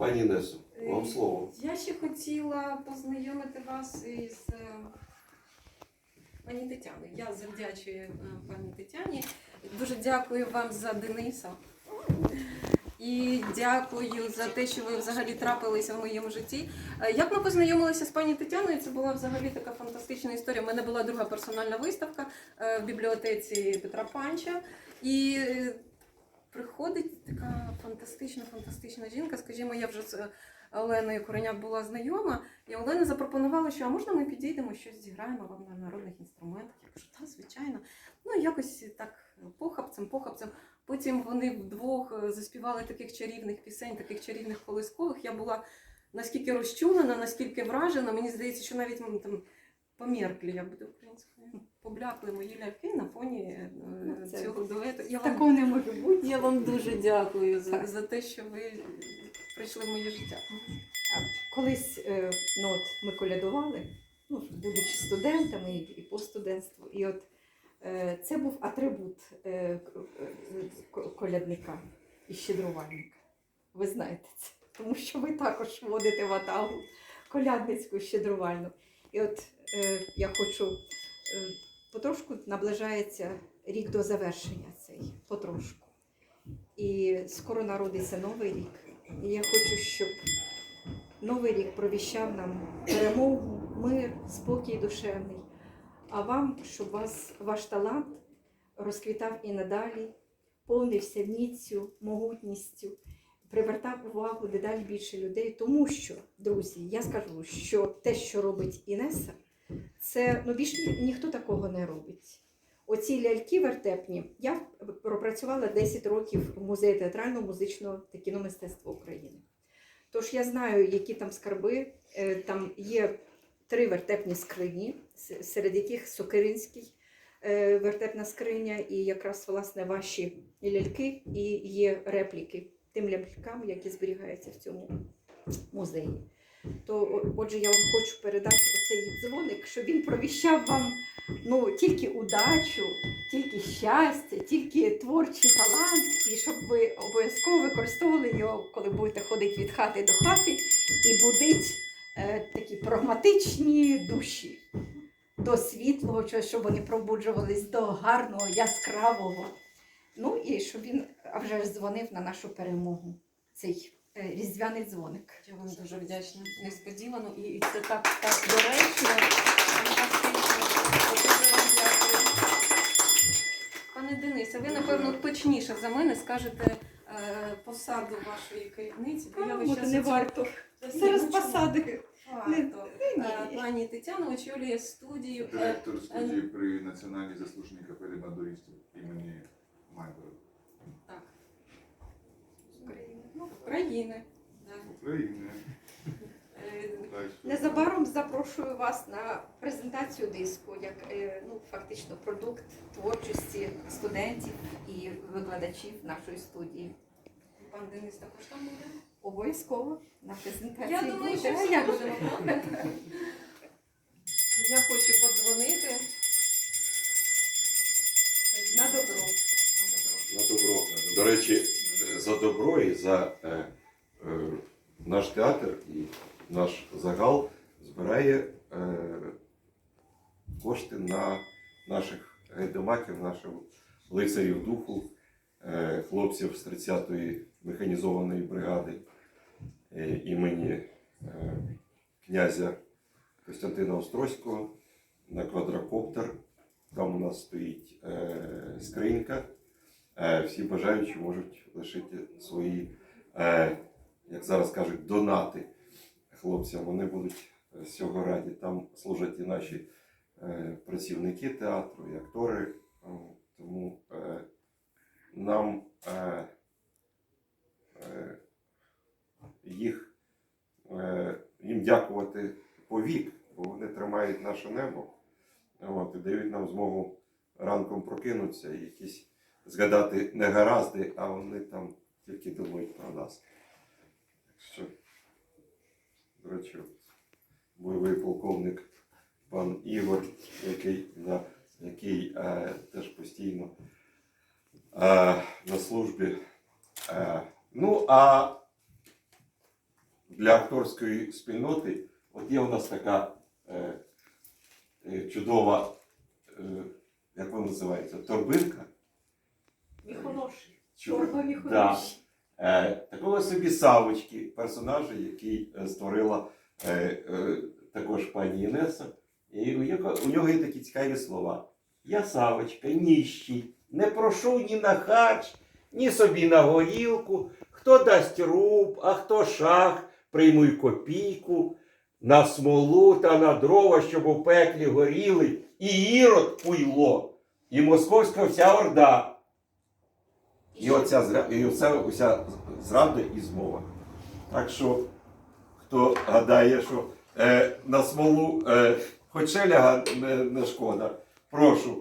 Пані Несу, вам Е, слово. Я ще хотіла познайомити вас із е, пані Тетяною. Я завдячую е, пані Тетяні. Дуже дякую вам за Дениса. І дякую за те, що ви взагалі трапилися в моєму житті. Як ми познайомилися з пані Тетяною, це була взагалі така фантастична історія. У мене була друга персональна виставка в бібліотеці Петра Панча. І приходить така фантастична, фантастична жінка. Скажімо, я вже з е, Оленою Кореняк була знайома, і Олена запропонувала, що а можна ми підійдемо, щось зіграємо вам на народних інструментах. Я кажу, так, звичайно. Ну, якось так похапцем, похапцем. Потім вони вдвох е, заспівали таких чарівних пісень, таких чарівних колискових. Я була наскільки розчулена, наскільки вражена. Мені здається, що навіть там померклі, як буде українською, поблякли мої ляльки на фоні е, Ну, це- цього дуету. Я вам, Такого не може бути. я вам дуже дякую за, за те, що ви прийшли в моє життя. Колись е, ну, от ми колядували, ну, будучи студентами і, по студентству. І от е, це був атрибут е, колядника і щедрувальника. Ви знаєте це, тому що ви також вводите в атагу колядницьку щедрувальну. І от е, я хочу е, потрошку наближається рік до завершення цей, потрошку. І скоро народиться новий рік. І я хочу, щоб новий рік провіщав нам перемогу, мир, спокій душевний. А вам, щоб вас, ваш талант розквітав і надалі, повнився міцю, могутністю, привертав увагу дедалі більше людей. Тому що, друзі, я скажу, що те, що робить Інеса, це ну, більш ні- ніхто такого не робить. Оці ляльки вертепні, я пропрацювала 10 років в музеї театрального музичного та кіномистецтва України. Тож я знаю, які там скарби. Е, Там є три вертепні скрині, серед яких Сокиринський е, вертепна скриня, і якраз власне ваші ляльки і є репліки тим лялькам, які зберігаються в цьому музеї. То, отже, я вам хочу передати оцей дзвоник, щоб він провіщав вам ну, тільки удачу, тільки щастя, тільки творчий талант, і щоб ви обов'язково використовували його, коли будете ходити від хати до хати і будить е, такі прагматичні душі до світлого, щоб вони пробуджувались до гарного, яскравого. Ну і щоб він вже дзвонив на нашу перемогу. Цей різдвяний дзвоник. Я вам дуже вдячна. Несподівано і, це так, так доречно, фантастично. Пане Денисе, ви напевно точніше за мене скажете е, посаду вашої керівниці, бо я весь час не варто. Зараз ну посади. Варто. Е, Пані Тетяна очолює студію. е, Директор студії при Національній заслуженій капелі бандуристів імені Майбера Так. України. Ну, України. Е, Незабаром запрошую вас на презентацію диску, як е, ну, фактично продукт творчості студентів і викладачів нашої студії. Пан Денис також там буде. Обов'язково на презентації. Я думаю, що буде. Всі як же? Я хочу подзвонити. На добро. На добро. На добро. До речі, за добро і за е, е, наш театр і наш загал збирає е, кошти на наших гайдамаків, наших лицарів духу, е, хлопців з 30-ї механізованої бригади е, імені е, князя Костянтина Острозького на квадрокоптер. Там у нас стоїть е, скринька. Е, всі бажаючі можуть лишити свої, е, як зараз кажуть, донати хлопцям. Вони будуть з цього раді. Там служать і наші е, працівники театру, і актори. Тому нам їх, їм дякувати повік, бо вони тримають наше небо от, і дають нам змогу ранком прокинутися і якісь згадати негаразди, а вони там тільки думають про нас. Так що, до речі, бойовий полковник пан Ігор, який, да, який е, теж постійно е, на службі. Е, ну, а для акторської спільноти, от є у нас така е, е, чудова, е, як вона називається, торбинка. Міхороші. Чу- Торба Да. міхороші. Е, такого собі Савочки, персонажа, який е, створила е, е, також пані Інеса. І у нього, у нього є такі цікаві слова. Я Савочка, ніщий, не прошу ні на хач, ні собі на горілку. Хто дасть руб, а хто шах, приймуй копійку, на смолу та на дрова, щоб у пеклі горіли, і ірод пуйло, і московська вся орда. І оця і оця уся зрада і змова. Так що, хто гадає, що е, на смолу е, хоч не, не шкода, прошу,